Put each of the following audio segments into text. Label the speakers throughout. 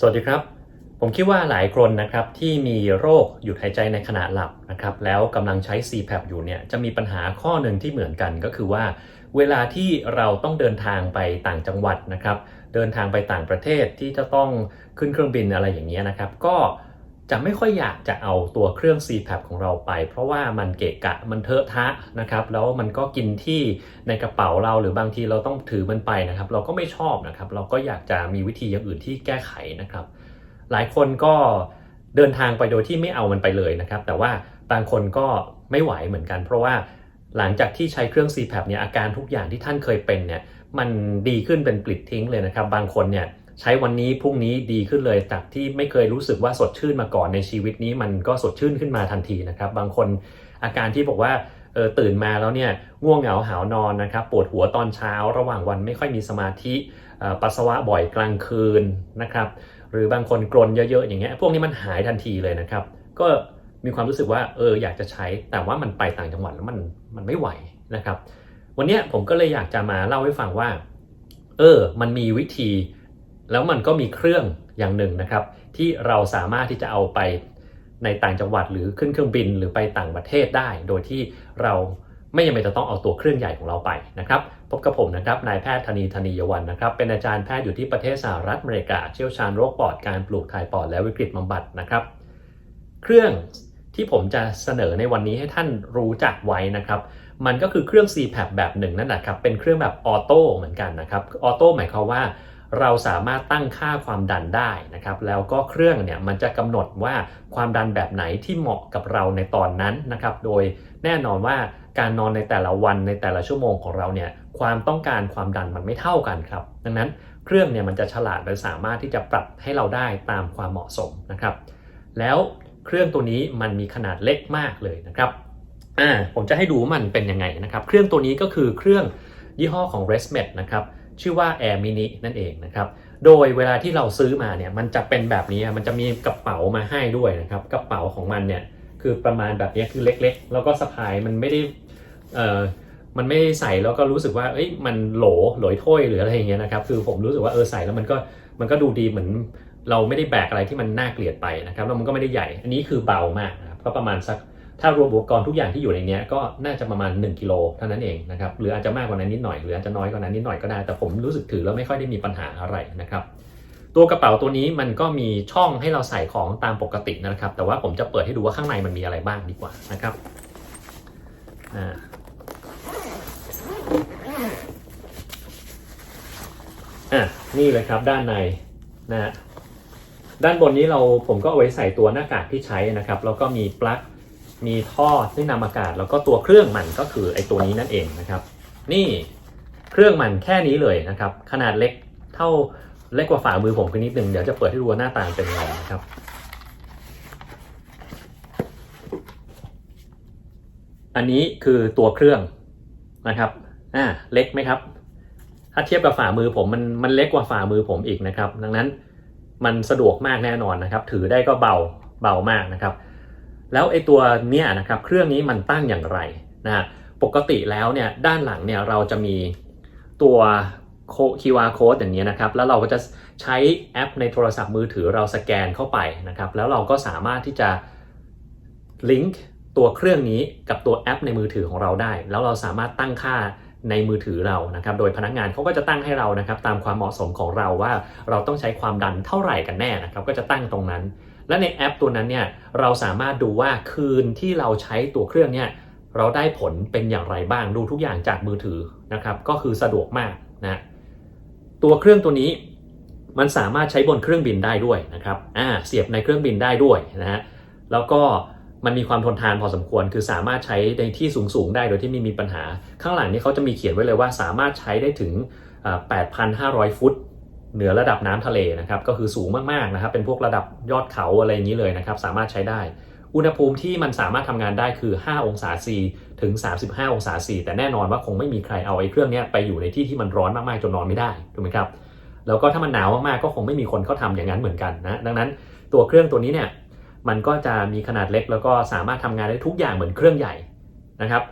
Speaker 1: สวัสดีครับ ผมคิดว่าหลายคนนะครับที่มีโรคหยุดหายใจในขณะหลับนะครับแล้วกำลังใช้ CPAP อยู่เนี่ยจะมีปัญหาข้อหนึ่งที่เหมือนกันก็คือว่า เวลาที่เราต้องเดินทางไปต่างจังหวัดนะครับ เดินทางไปต่างประเทศที่จะต้องขึ้นเครื่องบินอะไรอย่างเงี้ยนะครับ ก็ จะไม่ค่อยอยากจะเอาตัวเครื่อง CPAP ของเราไป เพราะว่ามันเกะกะมันเทอะทะนะครับ แล้วมันก็กินที่ในกระเป๋าเราหรือบางทีเราต้องถือมันไปนะครับ เราก็ไม่ชอบนะครับ เราก็อยากจะมีวิธีอย่างอื่นที่แก้ไขนะครับ หลายคนก็เดินทางไปโดยที่ไม่เอามันไปเลยนะครับ แต่ว่าบางคนก็ไม่ไหวเหมือนกัน เพราะว่าหลังจากที่ใช้เครื่อง CPAP เนี่ยอาการทุกอย่างที่ท่านเคยเป็นเนี่ยมันดีขึ้นเป็นปลิดทิ้งเลยนะครับ บางคนเนี่ย ใช้วันนี้พรุ่งนี้ดีขึ้นเลยจากที่ไม่เคยรู้สึกว่าสดชื่นมาก่อนในชีวิตนี้มันก็สดชื่นขึ้นมาทันทีนะครับ บางคนอาการที่บอกว่าเออตื่นมาแล้วเนี่ยง่วงเหงาหาวนอนนะครับปวดหัวตอนเช้าระหว่างวันไม่ค่อยมีสมาธิออปัสสาวะบ่อยกลางคืนนะครับหรือบางคนกรนเยอะๆอย่างเงี้ยพวกนี้มันหายทันทีเลยนะครับ ก็มีความรู้สึกว่าเอออยากจะใช้แต่ว่ามันไปต่างจังหวัดแล้วมันมันไม่ไหวนะครับ วันเนี้ยผมก็เลยอยากจะมาเล่าให้ฟังว่า เออ มันมีวิธี แล้วมันก็มีเครื่องอย่างหนึ่งนะครับ ที่เราสามารถที่จะเอาไปในต่างจังหวัดหรือขึ้นเครื่องบินหรือไปต่างประเทศได้ โดยที่เราไม่จำเป็นจะต้องเอาตัวเครื่องใหญ่ของเราไปนะครับพบกับผมนะครับนายแพทย์ธนีธนียวันนะครับ เป็นอาจารย์แพทย์อยู่ที่ประเทศสหรัฐอเมริกา เชี่ยวชาญโรคปอดการปลูกถ่ายปอดและวิกฤตบำบัดนะครับ เครื่องที่ผมจะเสนอในวันนี้ให้ท่านรู้จักไว้นะครับ มันก็คือเครื่อง CPAP แบบหนึ่งนั่นแหละครับเป็นเครื่องแบบออโต้เหมือนกันนะครับออโต้หมายความว่า เราสามารถตั้งค่าความดันได้นะครับ แล้วก็เครื่องเนี่ยมันจะกำหนดว่าความดันแบบไหนที่เหมาะกับเราในตอนนั้นนะครับ โดยแน่นอนว่าการนอนในแต่ละวันในแต่ละชั่วโมงของเราเนี่ยความต้องการความดันมันไม่เท่ากันครับ ดังนั้นเครื่องเนี่ยมันจะฉลาดและสามารถที่จะปรับให้เราได้ตามความเหมาะสมนะครับ แล้วเครื่องตัวนี้มันมีขนาดเล็กมากเลยนะครับอ่าผมจะให้ดูมันเป็นยังไงนะครับ เครื่องตัวนี้ก็คือเครื่องยี่ห้อของ Resmed นะครับ ชื่อว่า Air Mini นั่นเองนะครับ โดยเวลาที่เราซื้อมาเนี่ยมันจะเป็นแบบนี้มันจะมีกระเป๋ามาให้ด้วยนะครับ กระเป๋าของมันเนี่ยคือประมาณแบบนี้คือเล็กๆ แล้วก็สะพายมันไม่ได้เอ่อมันไม่ใส่แล้วก็รู้สึกว่าเอ้ยมันโหลโหลยถ้วยหรืออะไรอย่างเงี้ยนะครับ คือผมรู้สึกว่าเออใส่แล้วมันก็มันก็ดูดีเหมือนเราไม่ได้แบกอะไรที่มันน่าเกลียดไปนะครับแล้วมันก็ไม่ได้ใหญ่ อันนี้คือเบามากนะครับก็ประมาณสัก ถ้ารวมอุปกรณ์ทุกอย่างที่อยู่ในนี้ก็น่าจะประมาณ 1กิโลเท่านั้นเองนะครับหรืออาจจะมากกว่านั้นนิดหน่อยหรืออาจจะน้อยกว่านั้นนิดหน่อยก็ได้ แต่ผมรู้สึกถือแล้วไม่ค่อยได้มีปัญหาอะไรนะครับตัวกระเป๋าตัวนี้มันก็มีช่องให้เราใส่ของตามปกตินะครับ แต่ว่าผมจะเปิดให้ดูว่าข้างในมันมีอะไรบ้างดีกว่านะครับอ่าอะนี่เลยครับด้านในนะฮะด้านบนนี้เราผมก็เอาไว้ใส่ตัวหน้ากากที่ใช้นะครับ แล้วก็มีปลั๊ก มีท่อที่นำอากาศ แล้วก็ตัวเครื่องมันก็คือไอตัวนี้นั่นเองนะครับ นี่เครื่องมันแค่นี้เลยนะครับ ขนาดเล็กเท่าเล็กกว่าฝ่ามือผมคือนิดนึงเดี๋ยวจะเปิดให้ดูว่าหน้าตาเป็นยังไงนะครับ อันนี้คือตัวเครื่องนะครับอ่าเล็กไหมครับ ถ้าเทียบกับฝ่ามือผมมันมันเล็กกว่าฝ่ามือผมอีกนะครับ ดังนั้นมันสะดวกมากแน่นอนนะครับ ถือได้ก็เบาเบามากนะครับ แล้วไอ้ตัวเนี้ยนะครับเครื่องนี้มันตั้งอย่างไรนะฮะปกติแล้วเนี่ยด้านหลังเนี่ยเราจะมีตัว QR code อย่างนี้นะครับ แล้วเราก็จะใช้แอปในโทรศัพท์มือถือเราสแกนเข้าไปนะครับ แล้วเราก็สามารถที่จะลิงก์ตัวเครื่องนี้กับตัวแอปในมือถือของเราได้ แล้วเราสามารถตั้งค่าในมือถือเรานะครับ โดยพนักงานเขาก็จะตั้งให้เรานะครับ ตามความเหมาะสมของเราว่าเราต้องใช้ความดันเท่าไหร่กันแน่นะครับ ก็จะตั้งตรงนั้น และในแอปตัวนั้นเนี่ยเราสามารถดูว่าคืนที่เราใช้ตัวเครื่องเนี่ยเราได้ผลเป็นอย่างไรบ้างดูทุกอย่างจากมือถือนะครับ ก็คือสะดวกมากนะตัวเครื่องตัวนี้มันสามารถใช้บนเครื่องบินได้ด้วยนะครับอ่าเสียบในเครื่องบินได้ด้วยนะฮะแล้วก็มันมีความทนทานพอสมควร คือสามารถใช้ในที่สูงๆได้โดยที่ไม่มีปัญหา ข้างหลังนี้เขาจะมีเขียนไว้เลยว่าสามารถใช้ได้ถึง 8,500 ฟุต เหนือระดับน้ำทะเลนะครับก็คือสูงมากๆนะครับเป็นพวกระดับยอดเขาอะไรอย่างนี้เลยนะครับสามารถใช้ได้ อุณหภูมิที่มันสามารถทำงานได้คือ 5 องศาซีถึง 35 องศาซีแต่แน่นอนว่าคงไม่มีใครเอาไอ้เครื่องนี้ไปอยู่ในที่ที่มันร้อนมากๆจนนอนไม่ได้ถูกไหมครับแล้วก็ถ้ามันหนาวมากๆก็คงไม่มีคนเขาทำอย่างนั้นเหมือนกันนะดังนั้นตัวเครื่องตัวนี้เนี่ยมันก็จะมีขนาดเล็กแล้วก็สามารถทำงานได้ทุกอย่างเหมือนเครื่องใหญ่นะครับ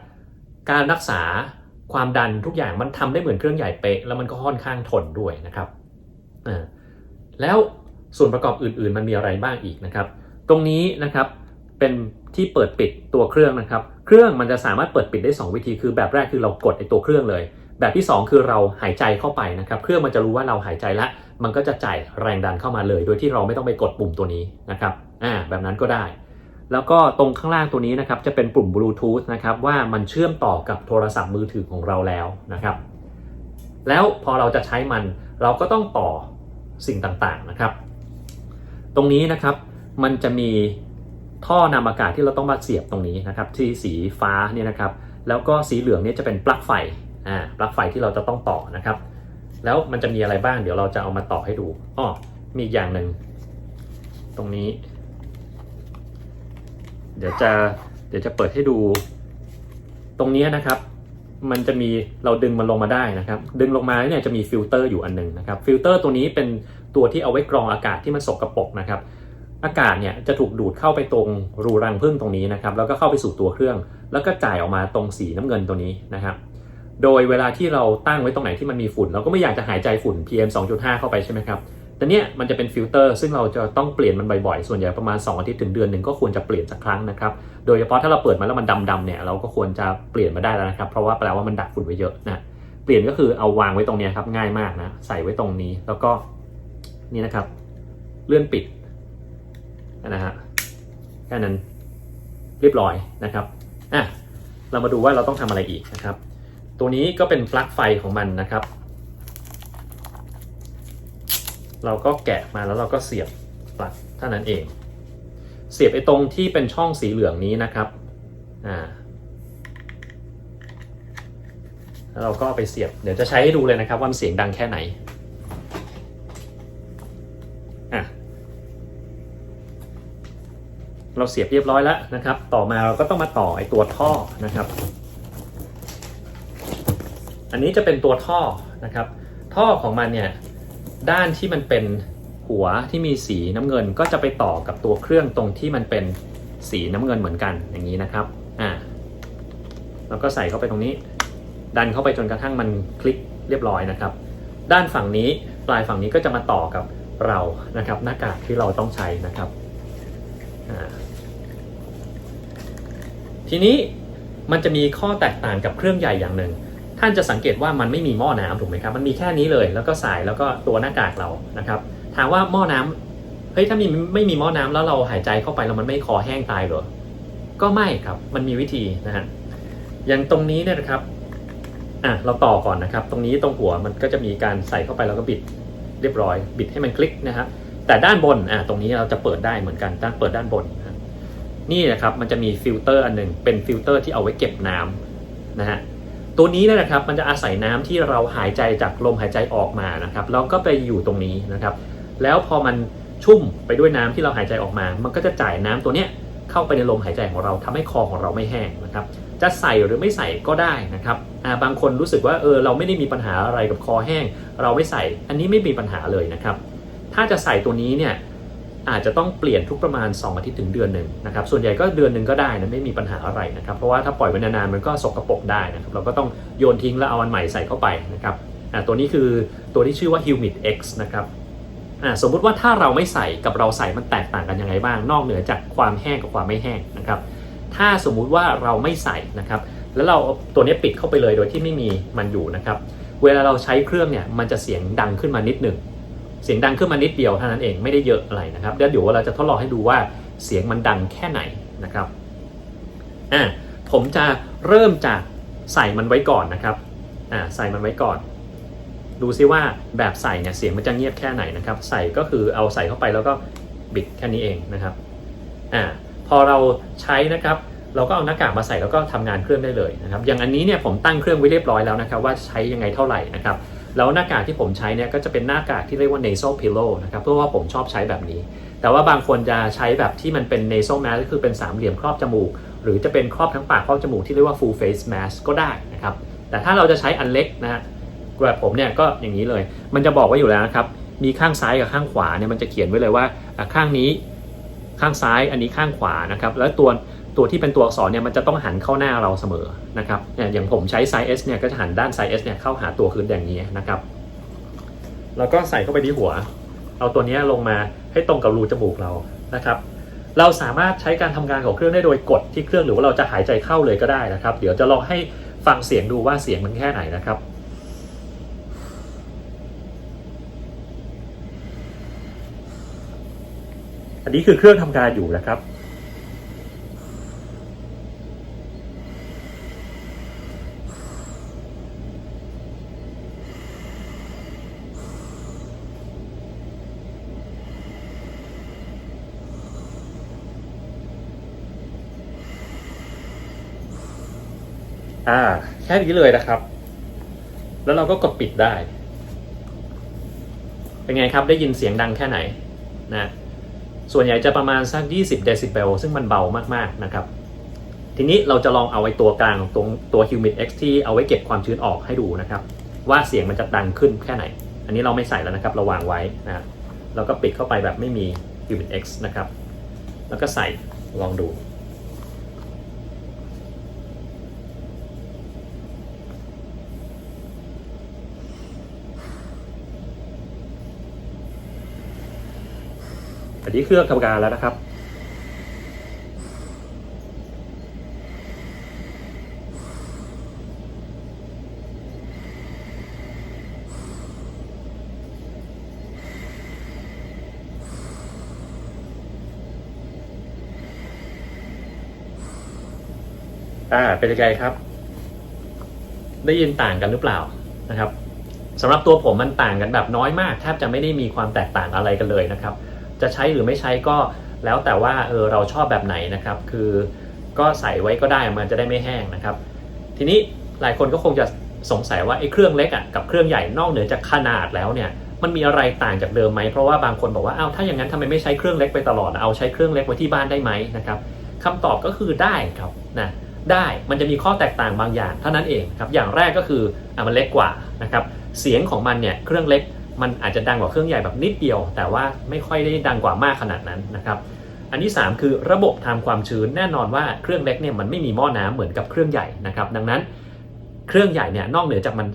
Speaker 1: การรักษาความดันทุกอย่างมันทำได้เหมือนเครื่องใหญ่เป๊ะแล้วมันก็ค่อนข้างทนด้วยนะครับ แล้วส่วนประกอบอื่นๆ มันมีอะไรบ้างอีกนะครับ ตรงนี้นะครับเป็นที่เปิดปิดตัวเครื่องนะครับ เครื่องมันจะสามารถเปิดปิดได้ 2 วิธี คือแบบแรกคือเรากดไอตัวเครื่องเลย แบบที่ 2 คือเราหายใจเข้าไปนะครับ เครื่องมันจะรู้ว่าเราหายใจแล้วมันก็จะจ่ายแรงดันเข้ามาเลย โดยที่เราไม่ต้องไปกดปุ่มตัวนี้นะครับ อ่า แบบนั้นก็ได้ แล้วก็ตรงข้างล่างตัวนี้นะครับ จะเป็นปุ่มบลูทูธนะครับ ว่ามันเชื่อมต่อกับโทรศัพท์มือถือของเราแล้วนะครับ แล้วพอเราจะใช้มัน เราก็ต้องต่อ สิ่งต่างๆนะครับ ตรงนี้นะครับมันจะมีท่อนำอากาศที่เราต้องมาเสียบตรงนี้นะครับที่สีฟ้าเนี่ยนะครับ แล้วก็สีเหลืองเนี่ยจะเป็นปลั๊กไฟอ่าปลั๊กไฟที่เราจะต้องต่อนะครับ แล้วมันจะมีอะไรบ้างเดี๋ยวเราจะเอามาต่อให้ดูอ้อมีอีกอย่างหนึ่งตรงนี้ เดี๋ยวจะเดี๋ยวจะเปิดให้ดู ตรงนี้นะครับ มันจะมีเราดึงมันลงมาได้นะครับ ดึงลงมาเนี่ยจะมีฟิลเตอร์อยู่อันหนึงนะครับ ฟิลเตอร์ตัวนี้เป็นตัวที่เอาไว้กรองอากาศที่มันสกรปรกนะครับ อากาศเนี่ยจะถูกดูดเข้าไปตรงรูรังผึ้งตรงนี้นะครับ แล้วก็เข้าไปสู่ตัวเครื่อง แล้วก็จ่ายออกมาตรงสีน้ำเงินตัวนี้นะครับ โดยเวลาที่เราตั้งไว้ตรงไหนที่มันมีฝุ่น เราก็ไม่อยากจะหายใจฝุ่น PM 2.5 เข้าไปใช่ไหมครับ แต่เนี่ยมันจะเป็นฟิลเตอร์ซึ่งเราจะต้องเปลี่ยนมันบ่อยๆ ส่วนใหญ่ประมาณ 2 อาทิตย์ถึงเดือนหนึ่งก็ควรจะเปลี่ยนสักครั้งนะครับ โดยเฉพาะถ้าเราเปิดมาแล้วมันดำๆเนี่ยเราก็ควรจะเปลี่ยนมาได้แล้วนะครับ เพราะว่าแปลว่ามันดักฝุ่นไว้เยอะนะเปลี่ยนก็คือเอาวางไว้ตรงเนี้ยครับง่ายมากนะใส่ไว้ตรงนี้แล้วก็นี่นะครับ เลื่อนปิดนะฮะแค่นั้นเรียบร้อยนะครับอะเรามาดูว่าเราต้องทำอะไรอีกนะครับ ตัวนี้ก็เป็นปลั๊กไฟของมันนะครับ เราก็แกะมาแล้วเราก็เสียบปลั๊กเท่านั้นเอง เสียบไอ้ตรงที่เป็นช่องสีเหลืองนี้นะครับอ่าแล้วเราก็ไปเสียบเดี๋ยวจะใช้ให้ดูเลยนะครับว่ามันเสียงดังแค่ไหนอะเราเสียบเรียบร้อยแล้วนะครับ ต่อมาเราก็ต้องมาต่อไอ้ตัวท่อนะครับ อันนี้จะเป็นตัวท่อนะครับ ท่อของมันเนี่ย ด้านที่มันเป็นหัวที่มีสีน้ำเงินก็จะไปต่อกับตัวเครื่องตรงที่มันเป็นสีน้ำเงินเหมือนกันอย่างนี้นะครับอ่าแล้วก็ใส่เข้าไปตรงนี้ ดันเข้าไปจนกระทั่งมันคลิกเรียบร้อยนะครับ ด้านฝั่งนี้ปลายฝั่งนี้ก็จะมาต่อกับเรานะครับหน้ากากที่เราต้องใช้นะครับอ่าทีนี้มันจะมีข้อแตกต่างกับเครื่องใหญ่อย่างหนึ่ง ท่านจะสังเกตว่ามันไม่มีหม้อน้ำถูกไหมครับ มันมีแค่นี้เลย แล้วก็สายแล้วก็ตัวหน้ากากเรานะครับ ถามว่าหม้อน้ำเฮ้ยถ้ามีไม่มีหม้อน้ำแล้วเราหายใจเข้าไปแล้วมันไม่คอแห้งตายเหรอ ก็ไม่ครับ มันมีวิธีนะฮะ อย่างตรงนี้เนี่ยนะครับ อะเราต่อก่อนนะครับ ตรงนี้ตรงหัวมันก็จะมีการใส่เข้าไปแล้วก็บิดเรียบร้อย บิดให้มันคลิกนะครับแต่ด้านบนอะตรงนี้เราจะเปิดได้เหมือนกันด้านเปิดด้านบน นี่นะครับมันจะมีฟิลเตอร์อันหนึ่งเป็นฟิลเตอร์ที่เอาไว้เก็บน้ำนะฮะ ตัวนี้นะครับมันจะอาศัยน้ำที่เราหายใจจากลมหายใจออกมานะครับแล้วก็ไปอยู่ตรงนี้นะครับ แล้วพอมันชุ่มไปด้วยน้ำที่เราหายใจออกมา มันก็จะจ่ายน้ำตัวเนี้ยเข้าไปในลมหายใจของเราทำให้คอของเราไม่แห้งนะครับ จะใส่หรือไม่ใส่ก็ได้นะครับบางคนรู้สึกว่าเออเราไม่ได้มีปัญหาอะไรกับคอแห้ง เราไม่ใส่อันนี้ไม่มีปัญหาเลยนะครับ ถ้าจะใส่ตัวนี้เนี่ย อาจจะต้องเปลี่ยนทุกประมาณ 2 อาทิตย์ถึงเดือนหนึ่งนะครับส่วนใหญ่ก็เดือนหนึ่งก็ได้นะไม่มีปัญหาอะไรนะครับเพราะว่าถ้าปล่อยไว้นานๆมันก็สกรปรกได้นะครับเราก็ต้องโยนทิ้งแล้วเอาอันใหม่ใส่เข้าไปนะครับอ่าตัวนี้คือตัวที่ชื่อว่า Humid X นะครับอ่าสมมุติว่าถ้าเราไม่ใส่กับเราใส่มันแตกต่างกันยังไงบ้าง นอกเหนือจากความแห้งกับความไม่แห้งนะครับถ้าสมมุติว่าเราไม่ใส่นะครับแล้วเราตัวนี้ปิดเข้าไปเลยโดยที่ไม่มีมันอยู่นะครับเวลาเราใช้เครื่องเนี่ยมันจะเสียงดังขึ้นมานิดหนึ่ง เสียงดังขึ้นมานิดเดียวเท่านั้นเองไม่ได้เยอะอะไรนะครับเดี๋ยวเดี๋ยวเราจะทดลองให้ดูว่าเสียงมันดังแค่ไหนนะครับอ่าผมจะเริ่มจากใส่มันไว้ก่อนนะครับอ่าใส่มันไว้ก่อน ดูซิว่าแบบใส่เนี่ยเสียงมันจะเงียบแค่ไหนนะครับ ใส่ก็คือเอาใส่เข้าไปแล้วก็บิดแค่นี้เองนะครับอ่าพอเราใช้นะครับเราก็เอาหน้ากากมาใส่แล้วก็ทำงานเครื่องได้เลยนะครับ อย่างอันนี้เนี่ยผมตั้งเครื่องไว้เรียบร้อยแล้วนะครับ ว่าใช้ยังไงเท่าไหร่นะครับ แล้วหน้ากากที่ผมใช้เนี่ยก็จะเป็นหน้ากากที่เรียกว่า nasal pillow นะครับเพราะว่าผมชอบใช้แบบนี้ แต่ว่าบางคนจะใช้แบบที่มันเป็น nasal mask ก็คือเป็นสามเหลี่ยมครอบจมูก หรือจะเป็นครอบทั้งปากครอบจมูกที่เรียกว่า full face mask ก็ได้นะครับแต่ถ้าเราจะใช้อันเล็กนะฮะแบบผมเนี่ยก็อย่างนี้เลย มันจะบอกไว้อยู่แล้วนะครับมีข้างซ้ายกับข้างขวาเนี่ยมันจะเขียนไว้เลยว่าข้างนี้ข้างซ้ายอันนี้ข้างขวานะครับแล้วตัว ตัวที่เป็นตัวอักษรเนี่ยมันจะต้องหันเข้าหน้าเราเสมอนะครับเนี่ยอย่างผมใช้ไซส์ S เนี่ยก็จะหันด้านไซส์ S เนี่ยเข้าหาตัวคืออย่างนี้นะครับ แล้วก็ใส่เข้าไปที่หัว เอาตัวนี้ลงมาให้ตรงกับรูจมูกเรานะครับเราสามารถใช้การทำงานของเครื่องได้โดยกดที่เครื่องหรือว่าเราจะหายใจเข้าเลยก็ได้นะครับ เดี๋ยวจะลองให้ฟังเสียงดูว่าเสียงมันแค่ไหนนะครับอันนี้คือเครื่องทำงานอยู่นะครับ อ่า แค่นี้เลยนะครับ แล้วเราก็กดปิดได้ เป็นไงครับ ได้ยินเสียงดังแค่ไหนนะ ส่วนใหญ่จะประมาณสัก 20 เดซิเบล ซึ่งมันเบามากๆนะครับ ทีนี้เราจะลองเอาไว้ตัวกลางตรงตัว Humid X ที่เอาไว้เก็บความชื้นออกให้ดูนะครับ ว่าเสียงมันจะดังขึ้นแค่ไหน อันนี้เราไม่ใส่แล้วนะครับ เราวางไว้นะแล้วก็ปิดเข้าไปแบบไม่มี Humid X นะครับ แล้วก็ใส่ลองดู อันนี้เครื่องทำการแล้วนะครับ อ่า เป็นยังไงครับ ได้ยินต่างกันหรือเปล่านะครับสำหรับตัวผมมันต่างกันแบบน้อยมากแทบจะไม่ได้มีความแตกต่างอะไรกันเลยนะครับ จะใช้หรือไม่ใช้ก็แล้วแต่ว่าเออเราชอบแบบไหนนะครับ คือก็ใส่ไว้ก็ได้มันจะได้ไม่แห้งนะครับ ทีนี้หลายคนก็คงจะสงสัยว่าไอ้เครื่องเล็กอะกับเครื่องใหญ่นอกเหนือจากขนาดแล้วเนี่ยมันมีอะไรต่างจากเดิมไหมเพราะว่าบางคนบอกว่าอ้าวถ้าอย่างนั้นทำไมไม่ใช้เครื่องเล็กไปตลอดเอาใช้เครื่องเล็กไว้ที่บ้านได้ไหมนะครับคำตอบก็คือได้ครับนะได้มันจะมีข้อแตกต่างบางอย่างเท่านั้นเองครับอย่างแรกก็คืออะมันเล็กกว่านะครับเสียงของมันเนี่ยเครื่องเล็ก มันอาจจะดังกว่าเครื่องใหญ่แบบนิดเดียว แต่ว่าไม่ค่อยได้ดังกว่ามากขนาดนั้นนะครับอันที่ 3 คือระบบทำความชื้นแน่นอนว่าเครื่องเล็กเนี่ยมันไม่มีหม้อน้ำเหมือนกับเครื่องใหญ่นะครับดังนั้นเครื่องใหญ่เนี่ยนอกเหนือจากมัน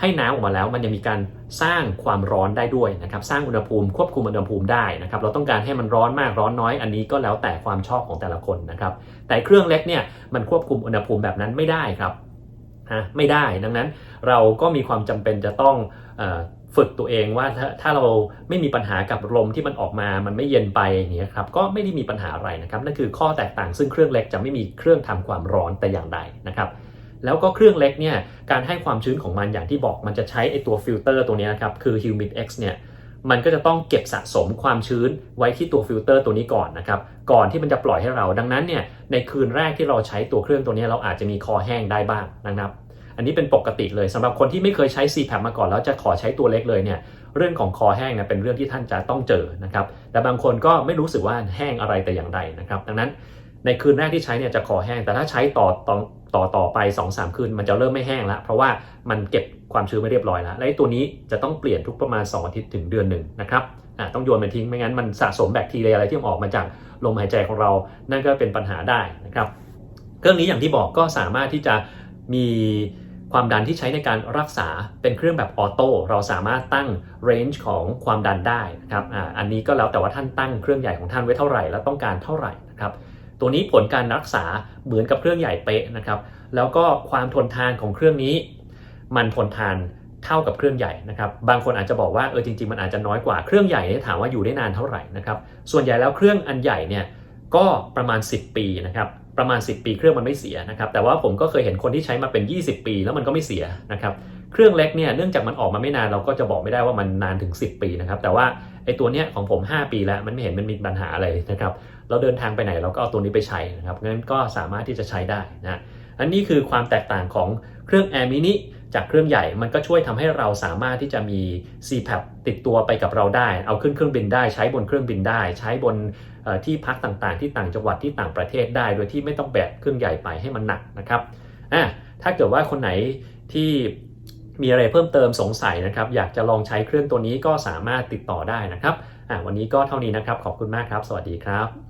Speaker 1: ให้น้ำออกมาแล้ว มันยังมีการสร้างความร้อนได้ด้วยนะครับสร้างอุณหภูมิควบคุมอุณหภูมิได้นะครับเราต้องการให้มันร้อนมากร้อนน้อยอันนี้ก็แล้วแต่ความชอบของแต่ละคนนะครับแต่เครื่องเล็กเนี่ยมันควบคุมอุณหภูมิแบบนั้นไม่ได้ครับฮะไม่ได้ดังนั้นเราก็มีความจำเป็นจะต้องอ ฝึกตัวเองว่าถ้าถ้าเราไม่มีปัญหากับลมที่มันออกมา มันไม่เย็นไปอย่างนี้ครับ ก็ไม่ได้มีปัญหาอะไรนะครับ นั่นคือข้อแตกต่างซึ่งเครื่องเล็กจะไม่มีเครื่องทำความร้อนแต่อย่างใดนะครับ แล้วก็เครื่องเล็กเนี่ย การให้ความชื้นของมันอย่างที่บอก มันจะใช้ไอตัวฟิลเตอร์ตัวนี้นะครับ คือ Humid X เนี่ย มันก็จะต้องเก็บสะสมความชื้นไว้ที่ตัวฟิลเตอร์ตัวนี้ก่อนนะครับ ก่อนที่มันจะปล่อยให้เรา ดังนั้นเนี่ย ในคืนแรกที่เราใช้ตัวเครื่องตัวนี้เราอาจจะมีคอแห้งได้บ้างนะครับ อันนี้เป็นปกติเลยสำหรับคนที่ไม่เคยใช้ CPAP มาก่อนแล้วจะขอใช้ตัวเล็กเลยเนี่ยเรื่องของคอแห้งเนี่ยเป็นเรื่องที่ท่านจะต้องเจอนะครับแต่บางคนก็ไม่รู้สึกว่าแห้งอะไรแต่อย่างใดนะครับดังนั้นในคืนแรกที่ใช้เนี่ยจะคอแห้ง แต่ถ้าใช้ต่อต่อต่อต่อไป2-3คืนมันจะเริ่มไม่แห้งแล้ว เพราะว่ามันเก็บความชื้นไม่เรียบร้อยแล้วและตัวนี้จะต้องเปลี่ยนทุกประมาณ 2 อาทิตย์ถึงเดือนหนึ่งนะครับอะต้องโยนมันทิ้งไม่งั้นมันสะสมแบคทีเรียอะไรที่มันออกมาจากลมหายใจของเรา นั่นก็เป็นปัญหาได้นะครับ เครื่องนี้อย่างที่บอกก็สามารถที่จะมี ความดันที่ใช้ในการรักษาเป็นเครื่องแบบออโต้เราสามารถตั้งเรนจ์ของความดันได้นะครับออันนี้ก็แล้วแต่ว่าท่านตั้งเครื่องใหญ่ของท่านไว้เท่าไหร่และต้องการเท่าไหร่นะครับตัวนี้ผลการรักษาเหมือนกับเครื่องใหญ่เป๊ะนะครับ แล้วก็ความทนทานของเครื่องนี้ มันทนทานเท่ากับเครื่องใหญ่นะครับ บางคนอาจจะบอกว่าเออจริงๆมันอาจจะน้อยกว่าเครื่องใหญ่เนี่ยถามว่าอยู่ได้นานเท่าไหร่นะครับ ส่วนใหญ่แล้วเครื่องอันใหญ่เนี่ยก็ประมาณ 10 ปีนะครับ ประมาณ 10 ปีเครื่องมันไม่เสียนะครับแต่ว่าผมก็เคยเห็นคนที่ใช้มาเป็น 20 ปีแล้วมันก็ไม่เสียนะครับเครื่องเล็กเนี่ยเนื่องจากมันออกมาไม่นานเราก็จะบอกไม่ได้ว่ามันนานถึง 10 ปีนะครับแต่ว่าไอ้ตัวเนี้ยของผม 5 ปีแล้วมันไม่เห็นมันมีปัญหาอะไรนะครับเราเดินทางไปไหนเราก็เอาตัวนี้ไปใช้นะครับงั้นก็สามารถที่จะใช้ได้นะ อันนี้คือความแตกต่างของเครื่อง Air Mini จากเครื่องใหญ่ มันก็ช่วยทำให้เราสามารถที่จะมี CPAP ติดตัวไปกับเราได้ เอาขึ้นเครื่องบินได้ ใช้บนเครื่องบินได้ ใช้บนที่พักต่างๆ ที่ต่างจังหวัดที่ต่างประเทศได้ โดยที่ไม่ต้องแบกเครื่องใหญ่ไปให้มันหนักนะครับอะถ้าเกิดว่าคนไหนที่มีอะไรเพิ่มเติมสงสัยนะครับ อยากจะลองใช้เครื่องตัวนี้ก็สามารถติดต่อได้นะครับอะวันนี้ก็เท่านี้นะครับ ขอบคุณมากครับ สวัสดีครับ